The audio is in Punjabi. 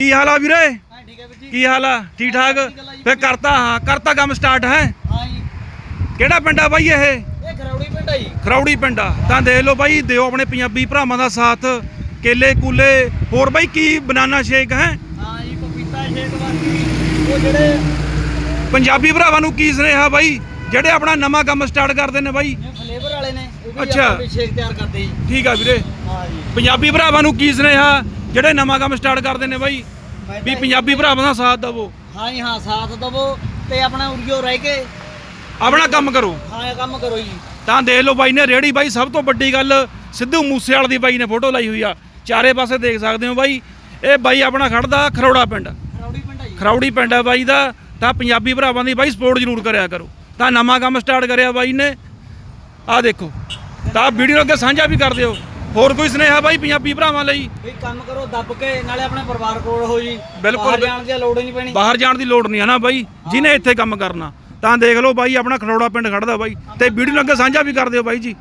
ਕੀ ਹਾਲ ਆ ਵੀਰੇ? ਹਾਂ ਠੀਕ ਹੈ ਵੀਰ ਜੀ। ਕੀ ਹਾਲ ਆ? ਠੀਕ ਠਾਕ? ਫੇ ਕਰਤਾ ਹਾਂ ਕਰਤਾ ਕੰਮ ਸਟਾਰਟ ਹੈ? ਹਾਂ ਜੀ। ਕਿਹੜਾ ਪਿੰਡ ਆ ਬਾਈ ਇਹ? ਇਹ ਖਰੌੜੀ ਪਿੰਡ ਆ ਜੀ। ਖਰੌੜੀ ਪਿੰਡ ਆ। ਤਾਂ ਦੇਖ ਲਓ ਬਾਈ ਦਿਓ ਆਪਣੇ ਪੰਜਾਬੀ ਭਰਾਵਾਂ ਦਾ ਸਾਥ। ਕੇਲੇ ਕੂਲੇ ਹੋਰ ਬਾਈ ਕੀ ਬਨਾਨਾ ਸ਼ੇਕ ਹੈ? ਹਾਂ ਜੀ ਪਪੀਤਾ ਸ਼ੇਕ ਵਾਲੀ ਉਹ ਜਿਹੜੇ ਪੰਜਾਬੀ ਭਰਾਵਾਂ ਨੂੰ ਕੀ ਸੁਨੇਹਾ ਬਾਈ? ਜਿਹੜੇ ਆਪਣਾ ਨਵਾਂ ਕੰਮ ਸਟਾਰਟ ਕਰਦੇ ਨੇ ਬਾਈ। ਫਲੇਵਰ ਵਾਲੇ ਨੇ ਉਹ ਵੀ ਸ਼ੇਕ ਤਿਆਰ ਕਰਦੇ ਜੀ। ਠੀਕ ਆ ਵੀਰੇ। ਹਾਂ ਜੀ। ਪੰਜਾਬੀ ਭਰਾਵਾਂ ਨੂੰ ਕੀ ਸੁਨੇਹਾ? ਜਿਹੜੇ ਨਵਾਂ ਕੰਮ ਸਟਾਰਟ ਕਰਦੇ ਨੇ ਬਾਈ ਵੀ ਪੰਜਾਬੀ ਭਰਾਵਾਂ ਦਾ ਸਾਥ ਦਵੋ। ਹਾਂ ਜੀ ਹਾਂ ਸਾਥ ਦਵੋ ਤੇ ਆਪਣਾ ਉਰੀਓ ਰਹਿ ਕੇ ਆਪਣਾ ਕੰਮ ਕਰੋ। ਹਾਂ ਕੰਮ ਕਰੋ ਜੀ। ਤਾਂ ਦੇਖ ਲਓ ਬਾਈ ਨੇ ਰੇੜੀ ਬਾਈ ਸਭ ਤੋਂ ਵੱਡੀ ਗੱਲ ਸਿੱਧੂ ਮੂਸੇਵਾਲ ਦੀ ਬਾਈ ਨੇ ਫੋਟੋ ਲਾਈ ਹੋਈ ਆ। ਚਾਰੇ ਪਾਸੇ ਦੇਖ ਸਕਦੇ ਹੋ ਬਾਈ ਇਹ ਬਾਈ ਆਪਣਾ ਖੜਦਾ ਖਰੌੜਾ ਪਿੰਡ। ਖਰੌੜੀ ਪਿੰਡ ਆ ਜੀ। ਖਰੌੜੀ ਪਿੰਡ ਆ ਬਾਈ ਦਾ ਤਾਂ ਪੰਜਾਬੀ ਭਰਾਵਾਂ ਦੀ ਬਾਈ ਸਪੋਰਟ ਜ਼ਰੂਰ ਕਰਿਆ ਕਰੋ। ਤਾਂ ਨਵਾਂ ਕੰਮ ਸਟਾਰਟ ਕਰਿਆ ਬਾਈ ਨੇ। ਆਹ ਦੇਖੋ ਤਾਂ ਵੀਡੀਓ ਅੱਗੇ ਸਾਂਝਾ ਵੀ ਕਰ ਦਿਓ। ਹੋਰ ਕੋਈ ਸੁਨੇਹਾ ਬਾਈ ਪੰਜਾਬੀ ਭਰਾਵਾਂ ਲਈ? ਵੀ ਕੰਮ ਕਰੋ ਦੱਬ ਕੇ ਨਾਲੇ ਆਪਣੇ ਪਰਿਵਾਰ ਕੋਲ ਹੋ ਜੀ। ਬਿਲਕੁਲ। ਬਾਹਰ ਜਾਣ ਦੀ ਲੋੜ ਹੀ ਨਹੀਂ ਪੈਣੀ। ਬਾਹਰ ਜਾਣ ਦੀ ਲੋੜ ਨਹੀਂ ਹੈ ਨਾ ਬਾਈ। ਜਿਹਨੇ ਇੱਥੇ ਕੰਮ ਕਰਨਾ ਤਾਂ ਦੇਖ ਲਓ ਬਾਈ ਆਪਣਾ ਖਰੌੜਾ ਪਿੰਡ ਖੜਦਾ ਬਾਈ। ਤੇ ਵੀਡੀਓ ਨੂੰ ਅੱਗੇ ਸਾਂਝਾ ਵੀ ਕਰ ਦਿਓ ਬਾਈ ਜੀ।